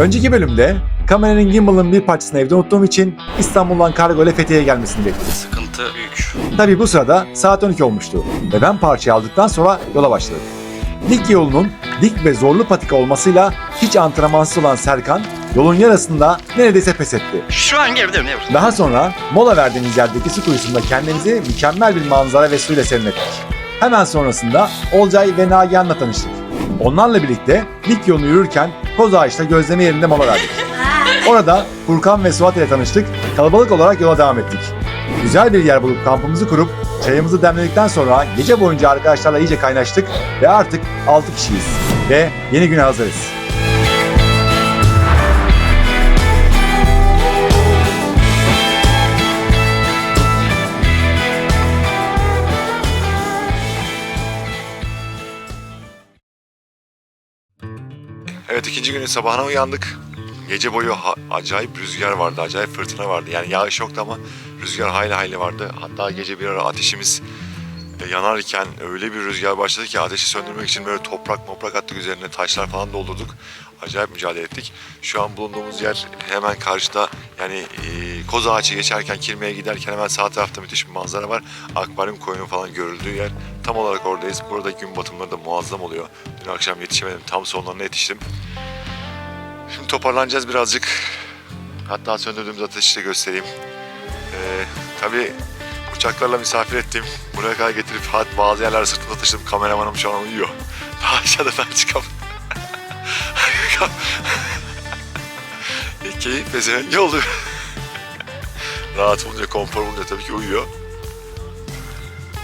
Önceki bölümde kameranın gimbal'ın bir parçasını evde unuttuğum için İstanbul'dan kargo ile Fethiye'ye gelmesini bekledim. Sıkıntı büyük. Tabii bu sırada saat 12 olmuştu ve ben parçayı aldıktan sonra yola başladım. Dik yolunun dik ve zorlu patika olmasıyla hiç antrenmansız olan Serkan yolun yarısında neredeyse pes etti. Şu an değil mi? Daha sonra mola verdiğimiz yerdeki su kuyusunda kendimizi mükemmel bir manzara ve suyla serinlettik. Hemen sonrasında Olcay ve Nagihan'la tanıştık. Onlarla birlikte yolunu yürürken Koz Ağaç'ta gözleme yerinde mola verdik. Orada Furkan ve Suat ile tanıştık, kalabalık olarak yola devam ettik. Güzel bir yer bulup kampımızı kurup çayımızı demledikten sonra gece boyunca arkadaşlarla iyice kaynaştık ve artık 6 kişiyiz. Ve yeni güne hazırız. Evet ikinci günün sabahına uyandık. Gece boyu acayip rüzgar vardı, acayip fırtına vardı. Yani yağış yoktu ama rüzgar hayli hayli vardı. Hatta gece bir ara ateşimiz e, yanarken öyle bir rüzgar başladı ki ateşi söndürmek için böyle toprak moprak attık üzerine taşlar falan doldurduk. Acayip mücadele ettik. Şu an bulunduğumuz yer hemen karşıda yani e, Koz Ağaç'ı geçerken Kirme'ye giderken hemen sağ tarafta müthiş bir manzara var. Akvaryum koyunu falan görüldüğü yer. Tam olarak oradayız. Burada gün batımları da muazzam oluyor. Dün akşam yetişemedim. Tam sonlarına yetiştim. Şimdi toparlanacağız birazcık. Hatta söndürdüğümüz ateşi de göstereyim. Ee, tabii uçaklarla misafir ettim. Buraya kadar getirip bazı yerler sırtında taşıdım. Kameramanım şu an uyuyor. Daha aşağıda ben çıkamam. Keyif pezevenk oldu. Rahat bulunca, konfor bulunca tabii ki uyuyor.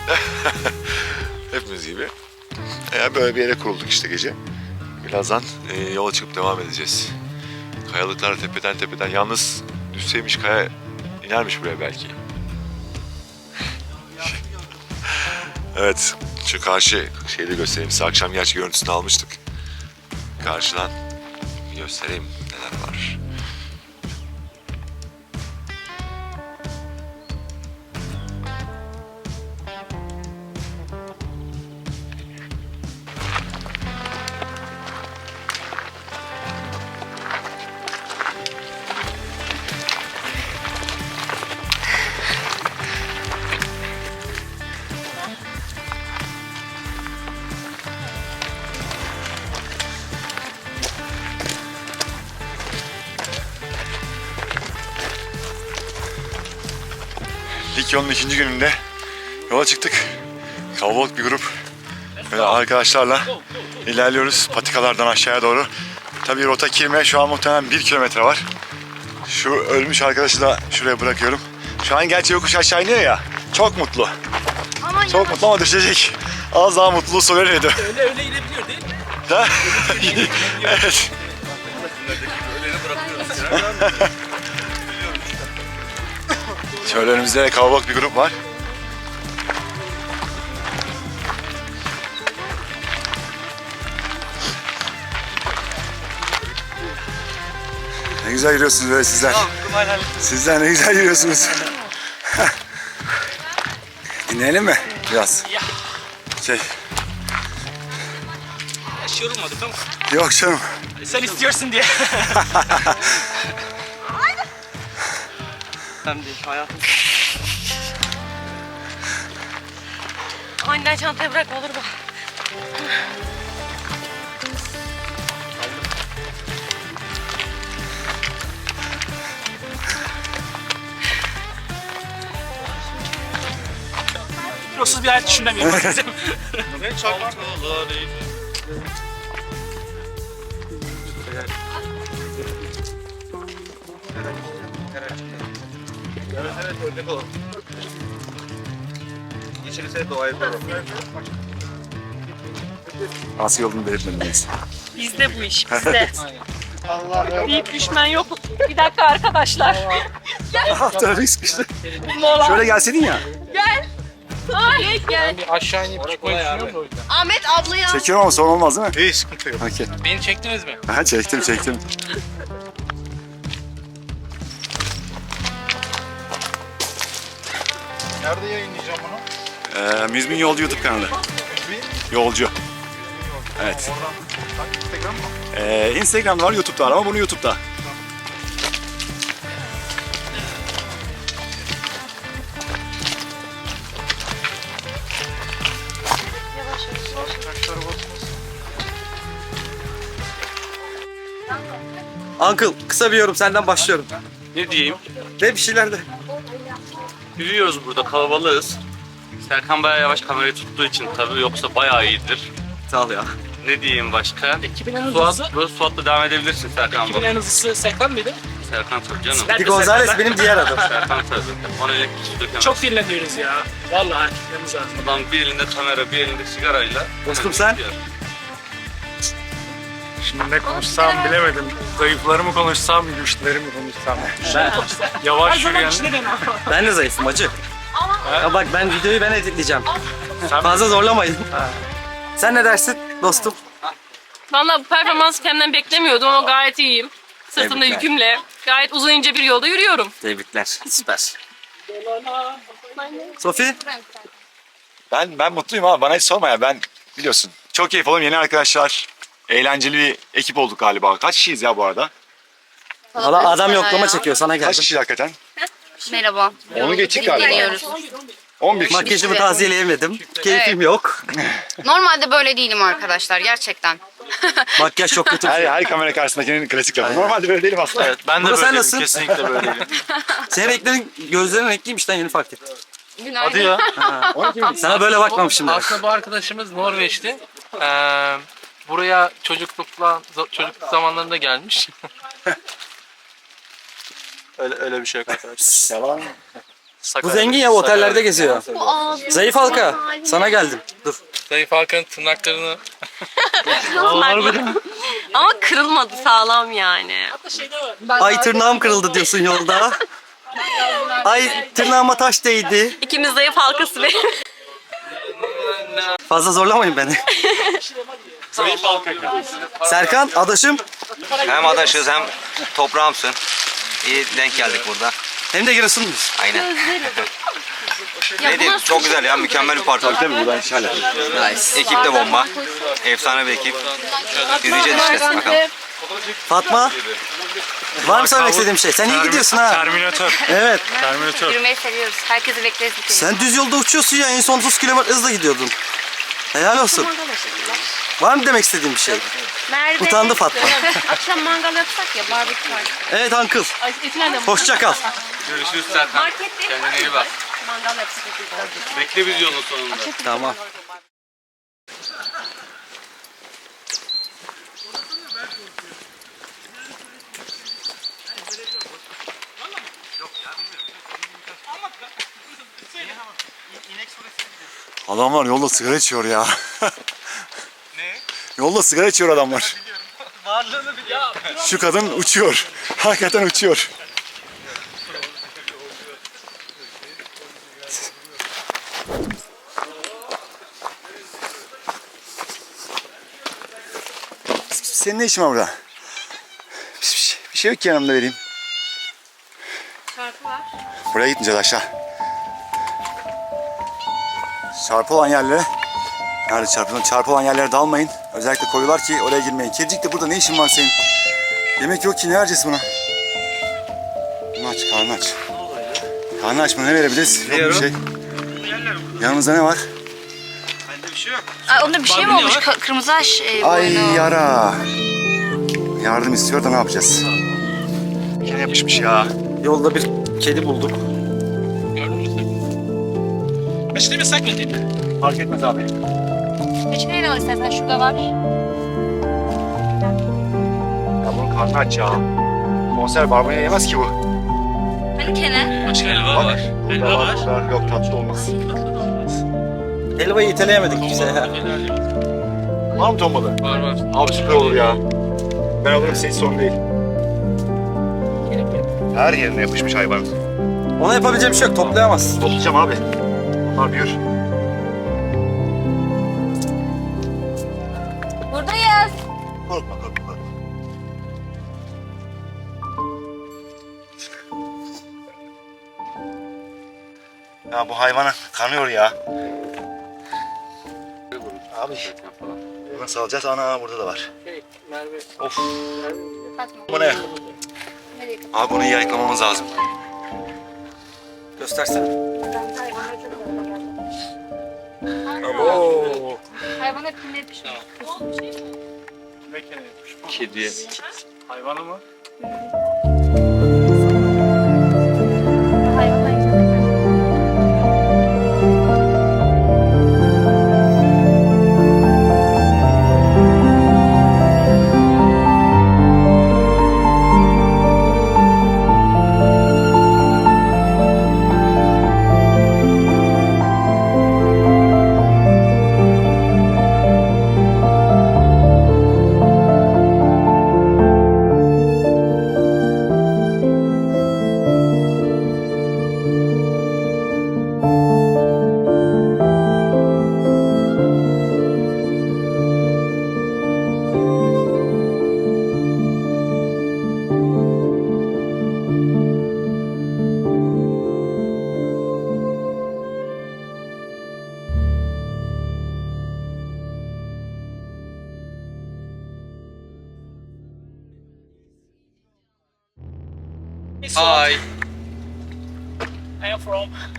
Hepimiz gibi. Yani böyle bir yere kurulduk işte gece. Birazdan e, yola çıkıp devam edeceğiz. Kayalıklar tepeden tepeden. Yalnız düşseymiş kaya inermiş buraya belki. evet, şu karşı şeyi de göstereyim size. Akşam gerçi görüntüsünü almıştık. Karşıdan göstereyim neler var. İlk yolun ikinci gününde yola çıktık. Kalabalık bir grup. Böyle arkadaşlarla ilerliyoruz patikalardan aşağıya doğru. Tabii rota kirme şu an muhtemelen bir kilometre var. Şu ölmüş arkadaşı da şuraya bırakıyorum. Şu an gerçi yokuş aşağı iniyor ya. Çok mutlu. Ama Çok mutlu ama düşecek. Az daha mutluluğu su verirdi. Öyle öyle inebiliyor değil mi? Ha? evet. Şöyle önümüzde de kalabalık bir grup var. Ne güzel yürüyorsunuz böyle sizler. Sizler ne güzel yürüyorsunuz. Dinleyelim mi biraz? Şey, Hiç yorulmadık ama yok canım. sen istiyorsun diye. Hem değil hayatım. Aniden çantayı bırak olur mu? Kilosuz bir hayat düşünemiyorum. Ne çakmak? Nasıl yolunu belirtmediniz. Bizde bu iş bizde. Deyip düşmen yok. Bir dakika arkadaşlar. Trafik sıkıştı. Mola. Şöyle gelseydin ya. Gel. Ay gel. Aşağı inip çıkmayı düşünüyorum da o yüzden. Ahmet ablayı al. Çekiyorum ama sorun olmaz değil mi? İyi sıkıntı yok. Okey. Beni çektiniz mi? Ha, çektim çektim. Ee, Müzmin Yolcu YouTube kanalı. Yolcu. Evet. Ee, Instagram'da var, YouTube'da var ama bunu YouTube'da. Uncle kısa bir yorum senden başlıyorum. Ne diyeyim? De bir şeyler de. Yürüyoruz burada kalabalığız. Serkan bayağı yavaş kamerayı tuttuğu için tabii yoksa bayağı iyidir. Sağ ol ya. Ne diyeyim başka? Ekibin en Suat, hızlısı, böyle Suat'la devam edebilirsin Serkan. ekibin Bak. en hızlısı Serkan mıydı? Serkan tabii canım. Ben Di Gonzales Serkan'dan benim diğer adım. Serkan tabii. Ona elektrik su dökemez. Çok dinleniyoruz ya. Vallahi yanımız lazım. Adam bir elinde kamera, bir elinde sigarayla. Dostum sen? Şimdi ne konuşsam bilemedim. Zayıfları mı konuşsam, güçleri mi konuşsam? Yavaş yürüyen. Ben de zayıfım acı. Ya bak ben videoyu ben editleyeceğim. Fazla zorlamayın. Sen ne dersin dostum? Valla bu performansı kendimden beklemiyordum ama gayet iyiyim. Sırtımda Tebrikler. yükümle. Gayet uzun ince bir yolda yürüyorum. Tebrikler. Süper. Sofi? Ben ben mutluyum abi. Bana hiç sorma ya. Ben biliyorsun. Çok keyif alıyorum. Yeni arkadaşlar. Eğlenceli bir ekip olduk galiba. Kaç kişiyiz ya bu arada? Valla adam yoklama çekiyor sana Kaç geldim. kişiyiz hakikaten? Merhaba. Onu geçtik galiba. Dinliyoruz. 11 kişi. Makyajımı taziyeleyemedim. Keyfim yok. Normalde böyle değilim arkadaşlar gerçekten. Makyaj çok kötü. Her, her kamera karşısındakinin klasik lafı. Normalde böyle değilim aslında. Evet, ben de Baba sen böyleyim. nasılsın? Kesinlikle böyleyim. Senin renklerin, gözlerin renkliymiş lan yeni fark ettim. Günaydın. Hadi ya. Sana böyle bakmamışım ben. Aslında bu arkadaşımız Norveç'ti. Ee, buraya çocuklukla çocukluk zamanlarında gelmiş. Öyle, öyle bir şey yok arkadaşlar. Yalan. Bu zengin ya otellerde geziyor. Zayıf halka. Sana geldim. Dur. Zayıf Hakan'ın tırnaklarını Ama kırılmadı sağlam yani. Ay tırnağım kırıldı diyorsun yolda. Ay tırnağıma taş değdi. İkimiz zayıf halkası ve Fazla zorlamayın beni. Serkan adaşım Hem adaşız hem toprağımsın. İyi denk geldik burada. hem de Giresunluyuz. Aynen. ne diyeyim çok güzel ya mükemmel bir parti. Tabii buradan şöyle. Nice. Ekip de bomba. Efsane bir ekip. Yürüyeceğiz işte bakalım. Fatma var mı söylemek istediğim şey? Sen iyi gidiyorsun ha. Terminator. Evet. Terminator. Yürümeyi seviyoruz. Herkesi bekleriz bir kere. Sen düz yolda uçuyorsun ya en son 30 km hızla gidiyordun. Helal olsun. Var mı demek istediğin bir şey? Nerede? Utandı Fatma. Akşam mangal yapsak ya barbekü var. Evet Uncle. Hoşça kal. Görüşürüz Serkan. Markette Kendine iyi bak. mangal yapsak. Bekle biz yolun sonunda. Tamam. Adamlar yolda sigara içiyor ya. ne? Yolda sigara içiyor adamlar. Şu kadın uçuyor. Hakikaten uçuyor. Senin ne işin var burada? Bir şey, bir şey yok ki yanımda vereyim. Çarpı var. Buraya gitmeyeceğiz aşağı. Çarpı olan yerlere Nerede çarpı? Çarpı olan yerlere dalmayın. Özellikle koyular ki oraya girmeyin. Kedicik de burada ne işin var senin? Yemek yok ki ne vereceğiz buna? Bunu aç, karnı aç. Karnı aç mı ne verebiliriz? Yok bir şey. Yanımızda ne var? Ay onda bir şey mi olmuş? Ka- kırmızı aş e, Ay boynu. yara. Yardım istiyor da ne yapacağız? Yine yapışmış ya. Yolda bir kedi bulduk. Başını bir sakladın. Fark etmez abi. Peçeneyi al istersen şurada var. Ya bunun karnı aç ya. Konser barbunya yemez ki bu. Hani kene? Başka helva var. Helva var. Burada Yok tatlı olmaz. Helvayı iteleyemedik kimse. Var mı ton balığı? Var var. Abi süper olur ya. Ben alırım senin sorun değil. Her yerine yapışmış hayvan. Ona yapabileceğim bir şey yok. Toplayamaz. Toplayacağım abi. Büyür. Buradayız. Korkma korkma. Ya bu hayvana kanıyor ya. Abi Nasıl alacağız? Ana burada da var. Merve. Of. Bu ne? Abi bunu yayıklamamız lazım. Göstersene. Oo. Pinne pişmiş. Kedi. Hayvanı mı? Hayvana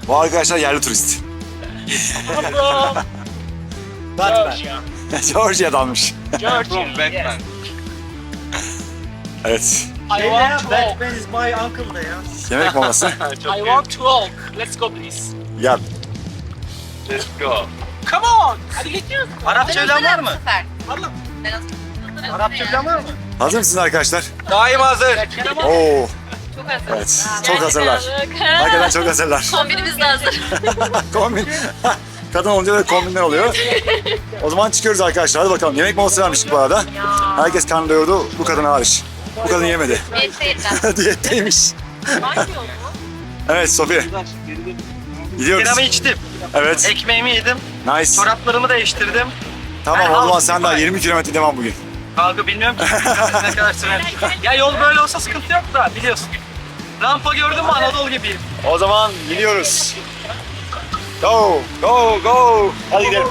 Bu arkadaşlar yerli turist. Georgia. Georgia'danmış. Georgia. From Batman. Evet. I want to walk. Batman is my uncle da ya. Yemek molası. I want to walk. Let's go please. Gel. Let's go. Come on. Hadi gidiyoruz. Arapça bilen var mı? Arapça bilen var mı? Hazır mısınız arkadaşlar? Daim hazır. Oo. Çok hazır. Evet. Çok hazırlar. Hakikaten çok hazırlar. Kombinimiz de hazır. Kombin. Kadın olunca da kombinler oluyor. O zaman çıkıyoruz arkadaşlar. Hadi bakalım. Yemek molası vermiştik bu arada. Herkes karnı doyurdu. Bu kadın hariç. Bu kadın yemedi. Diyetteymiş. Evet Sofi. Gidiyoruz. Biramı içtim. Evet. Ekmeğimi yedim. Nice. Çoraplarımı değiştirdim. Tamam o zaman sen daha bye. 20 kilometre devam bugün. Kanka bilmiyorum ki ne kadar sürer. Ya yol böyle olsa sıkıntı yok da biliyorsun. Rampa gördün mü Anadolu gibiyim. O zaman gidiyoruz. Go, go, go. Hadi gidelim.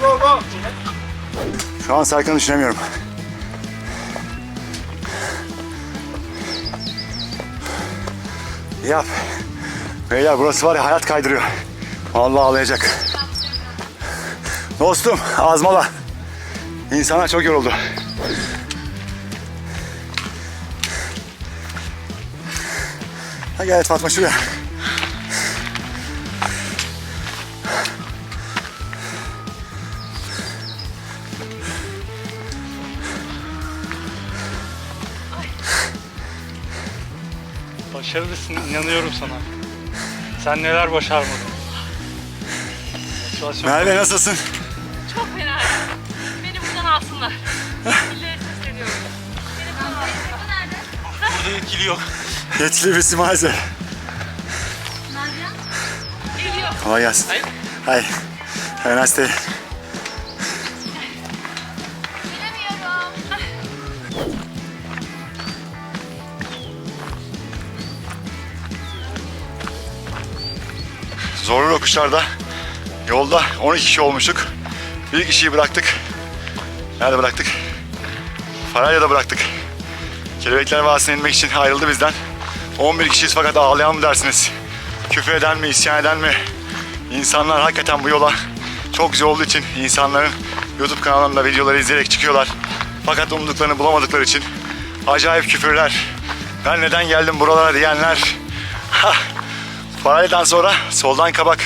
Şu an Serkan'ı düşünemiyorum. Yap. Beyler burası var ya hayat kaydırıyor. Vallahi ağlayacak. Dostum azmala. İnsanlar çok yoruldu. Ha gel Fatma şuraya. Başarılısın. inanıyorum sana. Sen neler başarmadın. Motivasyon. Merve nasılsın? Çok fena. Beni buradan alsınlar. Millete sesleniyorum. Beni buradan alsınlar. Burada yetkili yok. Birisi maalesef. Geliyor. Kolay gelsin. Hay. Have a nice day. Zorlu yokuşlarda yolda 12 kişi olmuştuk. Bir kişiyi bıraktık. Nerede bıraktık? Faralya'da bıraktık. Kelebekler Vadisi'ne inmek için ayrıldı bizden. 11 kişiyiz fakat ağlayan mı dersiniz? Küfür eden mi, isyan eden mi? İnsanlar hakikaten bu yola çok güzel olduğu için insanların YouTube kanallarında videoları izleyerek çıkıyorlar. Fakat umduklarını bulamadıkları için acayip küfürler. Ben neden geldim buralara diyenler. Faralya'dan sonra soldan kabak.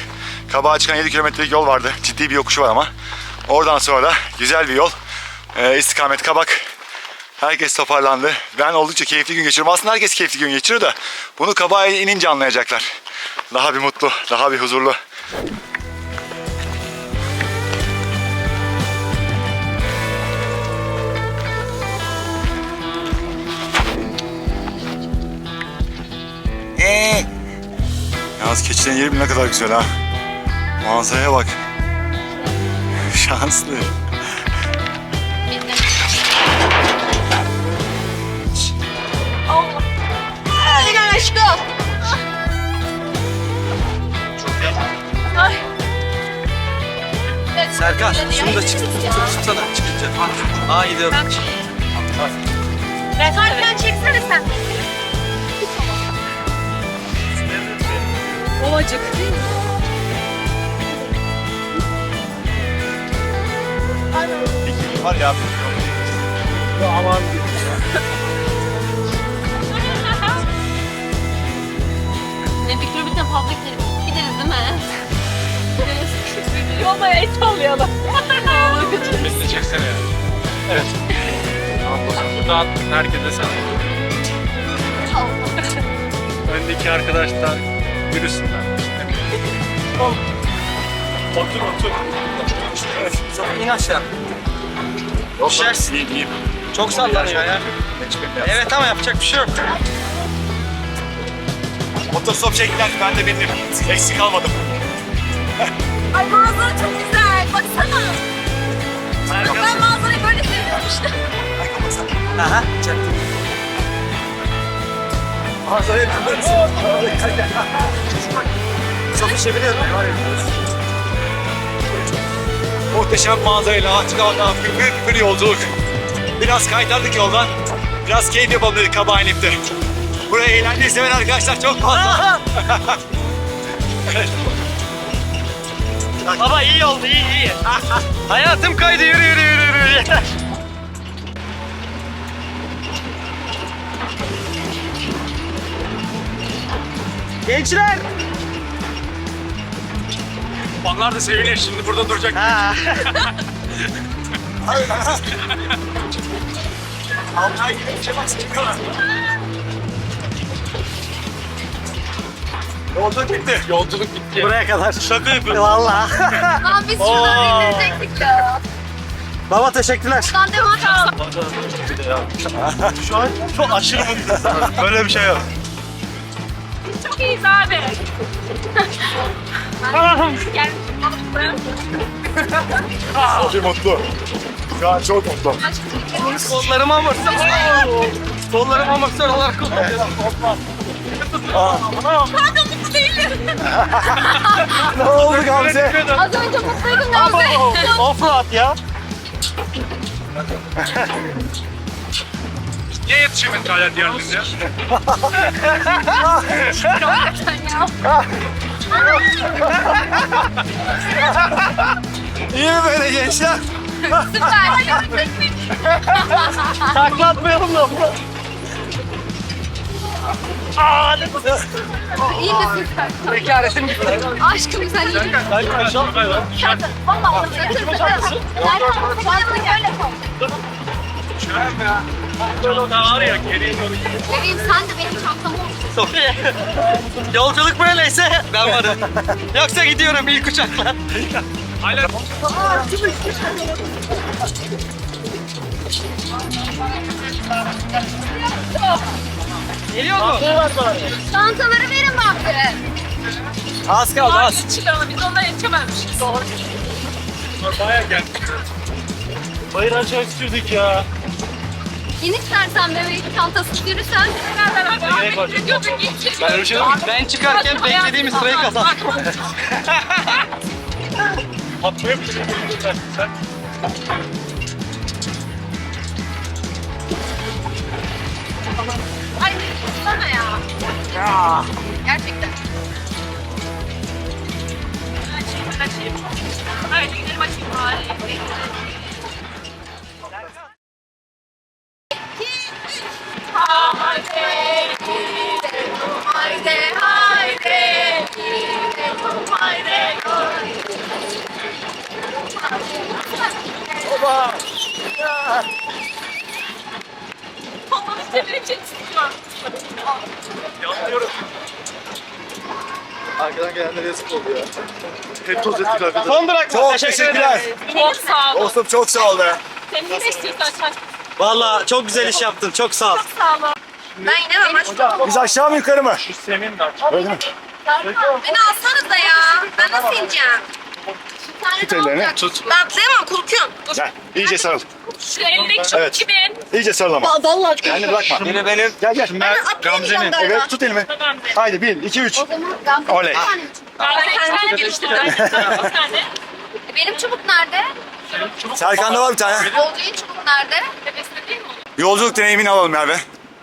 Kabağa çıkan 7 kilometrelik yol vardı. Ciddi bir yokuşu var ama. Oradan sonra da güzel bir yol. Ee, istikamet kabak. Herkes toparlandı. Ben oldukça keyifli gün geçiriyorum. Aslında herkes keyifli gün geçiriyor da bunu kabağa inince anlayacaklar. Daha bir mutlu, daha bir huzurlu. Ee. Yalnız keçilerin yeri ne kadar güzel ha. Manzaraya bak. Şanslı. Hadi gel aşkım. Serkan. Şunu da çık. Tutsana çıkınca. Aa gidiyorum. Kalpten çeksene sen. Ovacık. Var ya. Ne fikri bir fazla gideriz. Gideriz değil mi? Yolla et alayalım. Beni de çeksene ya. Evet. Buradan herkese selam. Öndeki arkadaşlar yürüsünler. Otur otur. İn aşağı. Düşersin. Çok sallanıyor ya. Evet ama yapacak bir şey yok. Otostop çektiler ben de bindim. Eksik kalmadım. Ay manzara çok güzel. Baksana. Ben manzarayı böyle seviyorum işte. Aha. Çaktım. Çok bir şey biliyorum. Muhteşem manzarayla açık havadan gümbür gümbür yolculuk. Biraz kaytardık yoldan. Biraz keyif yapalım dedik Kabağ inipte. Buraya eğlenceyi seven arkadaşlar çok fazla. Baba iyi oldu iyi iyi. Hayatım kaydı yürü yürü yürü yürü. Yeter. Gençler. Onlar da sevinir şimdi burada duracak. Ha. Altay gibi bir şey bak çıkıyorlar. Yolculuk bitti. Yolculuk bitti. Buraya kadar. Şaka yapıyorum. Valla. Lan biz şuradan indirecektik ya. Baba teşekkürler. Buradan devam etsen. Şu an çok aşırı mutluyuz. Böyle bir şey yok. Çok iyiyiz abi. Gel. Çok mutlu. Şu an çok mutlu. Kollarımı amortisör. Kollarımı amortisör olarak kullanıyorum. Kanka değilim. ne oldu Gamze? Az önce mutluydum Gamze. Offroad ya. Niye yetişemedin hala diğerlerine? İyi mi böyle gençler? Süper. Taklatmayalım da. İyi misin sen? Bekaretim gitti. Aşkım sen iyi misin? Valla onu götür bizi. Nereden? Böyle koy. Daha var ya geriye doğru Bebeğim sen de benim çantamı Sofiye. Yolculuk böyleyse ben varım. Yoksa gidiyorum ilk uçakla. Hala Geliyor mu? Çantaları verin bari. Az kaldı az. Abi çıkalım biz ondan yetişememişiz. bayağı geldi. Bayır aşağı sürdük ya. İn istersen bebeğim çantasız yürüsen. Ben öyle şey Ben çıkarken beklediğimiz sırayı kazandım. Atmaya mı sen? Ay sana ya. Gerçekten. Açayım, açayım. Haydi gidelim açayım bari. Haydi haydi. Çevireceksin. Arkadan gelenler yazık oldu ya. Hep toz ettik arkadan. Son durak. Çok teşekkürler. Çok sağ ol. Dostum çok sağ ol be. Sen ne istiyorsan sen. Valla çok güzel iş yaptın. Çok sağ ol. Çok sağ ol. Ben inemem aşkım. Biz aşağı mı yukarı mı? Senin de Öyle mi? Beni alsanız da ya. Ben nasıl ineceğim? Tut ellerini. Tut. Ben atlayamam korkuyorum. Gel. İyice sarıl. Şu elindeki çok Evet. kimin? İyice sarıl ama. Vallahi çok Kendini bırakma. Yine benim. Gel gel. Ben atlayamayacağım galiba. Evet tut elimi. Haydi bir, iki, üç. O zaman Gamze Oley. bir tane. Ben de. Bir tane. Benim çubuk nerede? Serkan'da var bir tane. Yolcunun çubuk nerede? Tepesinde değil mi? Yolculuk deneyimini alalım Merve.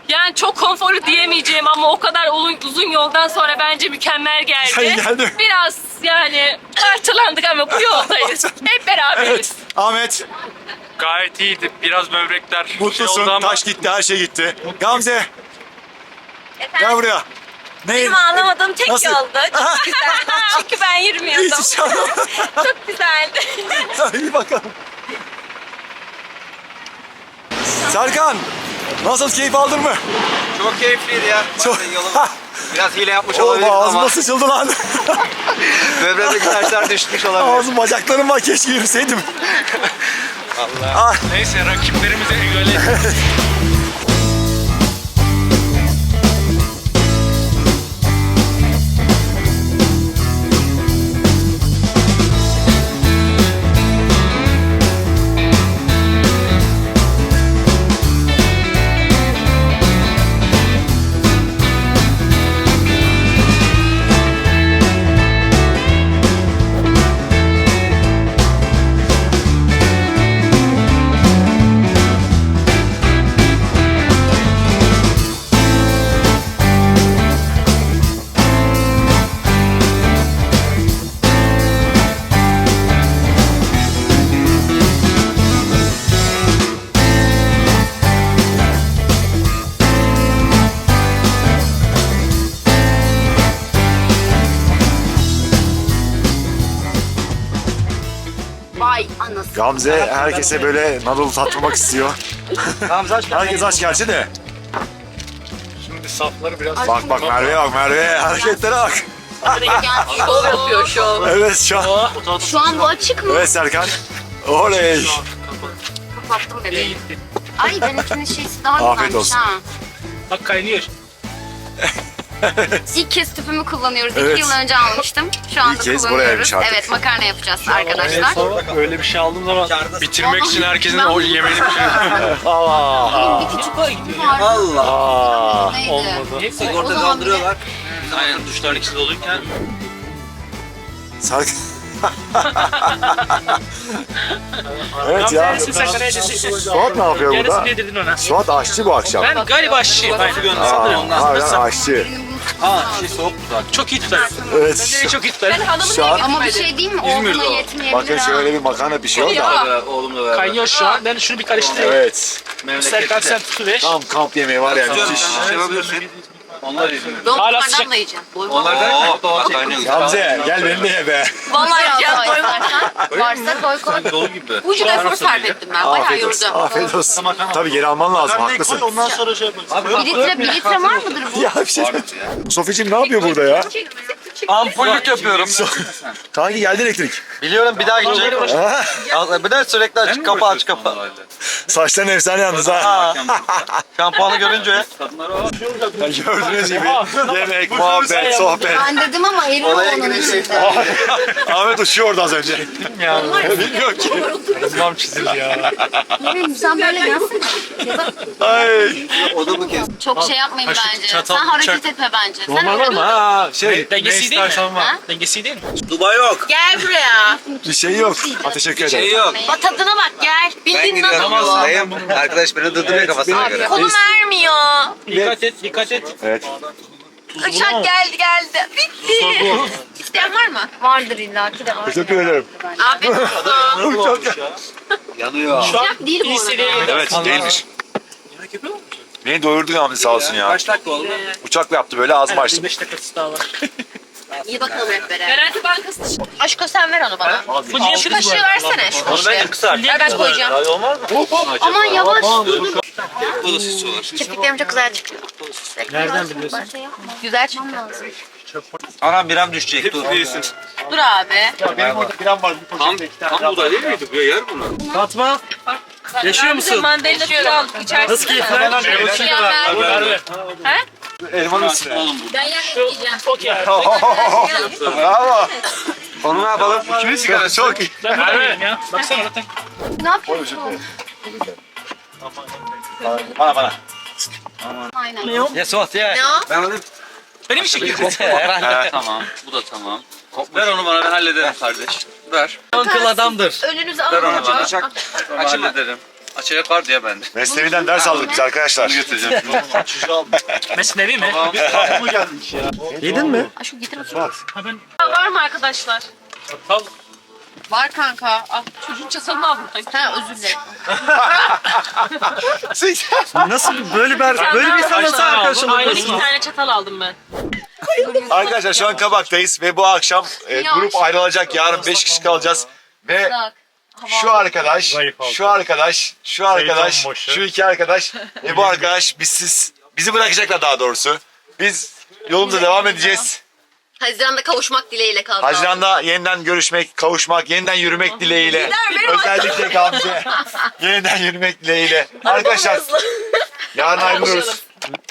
Yani çok konforlu diyemeyeceğim ama o kadar uzun, yoldan sonra bence mükemmel geldi. Sen geldin. Biraz yani parçalandık ama bu yoldayız. Hep beraberiz. Ahmet, Gayet iyiydi. Biraz böbrekler şey mutlusun. oldu ama Taş gitti, her şey gitti. Gamze, gel Efendim? buraya. Ne? Benim ağlamadığım tek Nasıl? yoldu. Çok güzel. Çünkü ben yürümüyordum. Hiç inşallah. Çok güzeldi. İyi bakalım. Serkan, nasıl keyif aldın mı? Çok keyifliydi ya. Çok. Biraz hile yapmış Oğlum olabilirim ağzıma ama sıçıldı lan. böbreğimdeki taşlar düşmüş olabilir. Ağzım bacaklarım var keşke yürüseydim. neyse rakiplerimize egale Gamze herkese böyle nadıl tatmak istiyor. Herkes aç gerçi de. Şimdi safları biraz Bak bak Merve'ye bak Merve'ye hareketlere bak. Şov yapıyor şov. Evet şu an. Şu an bu açık mı? Evet Serkan. Oley. Kapattım bebeği. Ay benimkinin şeysi daha Afiyet güzelmiş olsun. ha. Bak kaynıyor. İlk kez tüpümü kullanıyoruz. Evet. İki yıl önce almıştım. Şu anda İlk kez kullanıyoruz. burayaymış artık. Evet makarna yapacağız arkadaşlar. Öyle bir şey aldığım zaman bitirmek için herkesin o yemeğini Aa. Bir küçük var. Neydi? olmadı. O Sigorta kaldırıyorlar. Aynen duşların ikisi doluyken Serkan. evet ya. Suat ne yapıyor burada? yedirdin ona. Suat aşçı bu akşam. Ben galiba aşçıyım. Aa, harbiden aşçı. Çok iyi tutarım. Evet. Çok iyi tutarım. Ben hanımı Şu an- niye Ama bir şey değil mi? Oğluna yetmeyebilir Bakın ha. şöyle bir makarna pişiyor da. Oğlumla beraber. Kaynıyor şu an. Ben şunu bir karıştırayım. Evet. Serkan sen tutuver. Tam kamp yemeği var ya müthiş. Şey yapabilirsin. Onlar izin. Hala sıcak. Donlardan da yiyeceğim. Onlar da kaynıyor. Gamze gel beni de ye be. Vallahi yiyeceğim doymazsan. Varsa koy koy. Dolu gibi. Ucu efor sarf ettim ben. Bayağı Afiyet olsun. Afiyet olsun. Tabii geri alman lazım haklısın. Bir litre, bir litre var mıdır bu? Ya bir şey Sofi'cim ne yapıyor burada ya? Ampullük yapıyorum. Kanki geldi elektrik. Biliyorum bir daha gidecek. bir de sürekli açık kapı aç kapı. Saçların efsane yalnız ha. Şampuanı görünce. Gördüğünüz gibi yemek, muhabbet, sohbet. Ben dedim ama Olaya onun girişi. içinde. Ahmet uçuyordu az önce. Ya. Bilmiyor ki. Kızmam çizildi ya. Sen böyle nasıl? Ay. O da bu kez. Çok şey yapmayın bence. Sen hareket etme bence. Sen Normal dur. Ha şey. Dengesi değil mi? Ha? Dengesi değil mi? Dubai yok. Gel buraya. Bir şey yok. Ha, teşekkür ederim. Şey yok. Bak tadına bak gel. Ben Bildiğin gidiyorum nasıl? Arkadaş beni durdurmuyor kafasına göre. Kolum ermiyor. Dikkat et, dikkat et. Evet. Uçak geldi geldi. Bitti. İsteyen var mı? Vardır illa ki de var. Teşekkür ederim. Afiyet olsun. Çok Yanıyor. Sıcak değil bu arada. Evet değilmiş. Beni doyurdu Gamze sağ olsun ya. Kaç dakika oldu? Uçakla yaptı böyle ağzımı açtım. 5 dakikası daha var. İyi bakalım hep beraber. Garanti Bankası Aşko sen ver onu bana. Bu niye Şu kaşığı versene şu kaşığı. kısa. Ver ben koyacağım. olmaz mı? Aman yavaş dur. Bu da sis olur. Kirpiklerim çok güzel çıkıyor. Nereden biliyorsun? Güzel çıkıyor. Anam biram düşecek dur. Değilsin. Dur abi. Tam, tam buğday değil miydi? Bu yer bunu. Fatma. Yaşıyor musun? Mandalina aldık içerisinde. Nasıl keyifler? Mükemmel. He? Elmanın üstüne. Ben yak yiyeceğim. Çok iyi. Bravo. Onu ne yapalım? Kimin sigarası? Çok iyi. Ben buradayım ya. Baksana zaten. Ne yapıyorsun? Bana bana. Aynen. Ya Suat ya. Ne o? Ben alayım. Benim işim gibi. tamam. Bu da tamam. Ver onu bana ben hallederim kardeş. Ver. Uncle adamdır. Önünüzü Ver alın. onu bana. Açın. Ben hallederim. Açacak var diye bende. Mesnevi'den ders aldık biz arkadaşlar. Getireceğim. Mesnevi mi? Yedin mi? Aa, Şu getir. Var mı arkadaşlar? Var kanka. Al. Çocuğun çatalını aldım. Ha özür dilerim. Nasıl böyle bir böyle bir insan nasıl arkadaşın Aynen oluyorsun? iki tane çatal aldım ben. Arkadaşlar şu an Kabak'tayız ve bu akşam e, grup ayrılacak. Yarın 5 kişi kalacağız. Ve Bak. Şu arkadaş, Zayıf halka. şu arkadaş, şu arkadaş, başı. şu iki arkadaş ve bu arkadaş bizsiz, bizi bırakacaklar daha doğrusu. Biz yolumuza devam edeceğiz. Haziran'da kavuşmak dileğiyle kaldı. Haziran'da yeniden görüşmek, kavuşmak, yeniden yürümek dileğiyle. Benim Özellikle Gamze. yeniden yürümek dileğiyle. Arkadaşlar yarın ayrılıyoruz.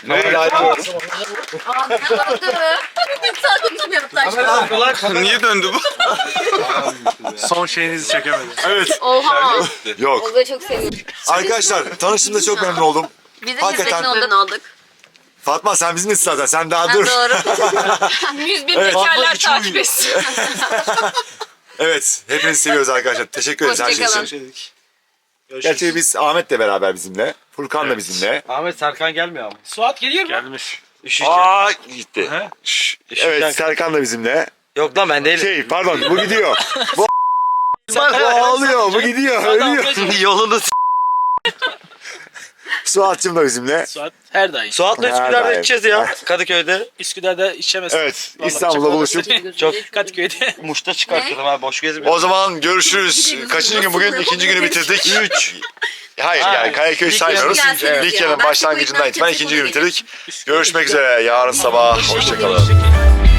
Nereye ayrılıyoruz? Niye döndü bu? Son şeyinizi çekemedim. Evet. Oha. Yok. Olga'yı çok seviyorum. Arkadaşlar tanıştığımda çok memnun oldum. Biz de Hakikaten. hizmetini ondan aldık. Fatma sen bizimlesin zaten. Sen daha Ha, dur. doğru. 100 bin Evet. bekarlar takip etsin. Evet. Hepinizi seviyoruz arkadaşlar. Teşekkür ederiz her şey Hoşçakalın. için. Gerçi biz Ahmet de beraber bizimle. Furkan da bizimle. Ahmet Serkan gelmiyor ama. Suat geliyor mu? Gelmiş. Aa gitti. Şş, Evet Serkan da bizimle. Yok lan ben değilim. Şey pardon bu gidiyor. Bu Bak bu ağlıyor. Bu gidiyor. Ölüyor. Yolunu Suat'cığım da bizimle. Suat her daim. Suat'la Üsküdar'da daim. içeceğiz ya. Kadıköy'de. Üsküdar'da içemezsin. Evet İstanbul'da buluşup. Çok Kadıköy'de. Muş'ta çıkartırım ha boş gezmiyorum. O zaman görüşürüz. Kaçıncı gün bugün? İkinci günü bitirdik. Üç. Hayır yani Kayaköy saymıyoruz. Evet. Likya'nın başlangıcından itibaren ikinci günü bitirdik. Görüşmek üzere yarın sabah. Hoşçakalın.